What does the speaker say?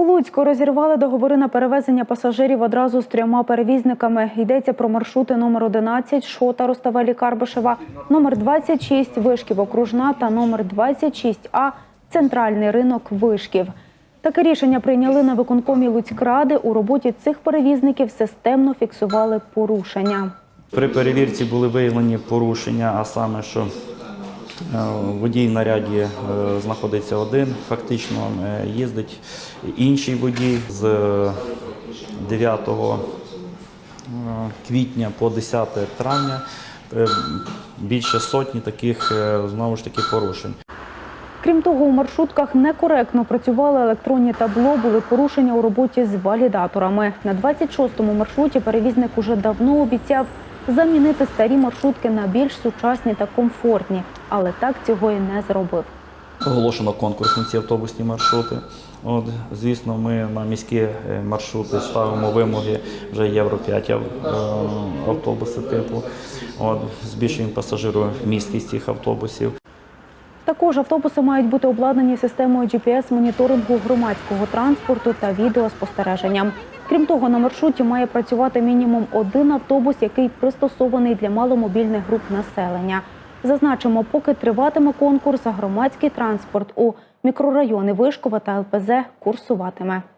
У Луцьку розірвали договори на перевезення пасажирів одразу з трьома перевізниками. Йдеться про маршрути номер 11 Шота Руставелі Карбишева, номер 26 Вишків Окружна та номер 26А Центральний ринок Вишків. Таке рішення прийняли на виконкомі Луцькради. У роботі цих перевізників системно фіксували порушення. При перевірці були виявлені порушення, а саме, що водій в наряді е, знаходиться один, фактично е, їздить інший водій з 9 е, квітня по 10 травня. е, Більше сотні таких е, знову ж таки порушень. Крім того, у маршрутках некоректно працювали електронні табло, були порушення у роботі з валідаторами. На 26-му маршруті перевізник уже давно обіцяв замінити старі маршрутки на більш сучасні та комфортні, але так цього і не зробив. Оголошено конкурс на ці автобусні маршрути. От, звісно, ми на міські е, маршрути ставимо вимоги вже Євро 5 е, автобуси типу. От, збільшуємо пасажиромісткість цих автобусів. Також автобуси мають бути обладнані системою GPS-моніторингу громадського транспорту та відеоспостереженням. Крім того, на маршруті має працювати мінімум один автобус, який пристосований для маломобільних груп населення. Зазначимо, поки триватиме конкурс, громадський транспорт у мікрорайони Вишкова та ЛПЗ курсуватиме.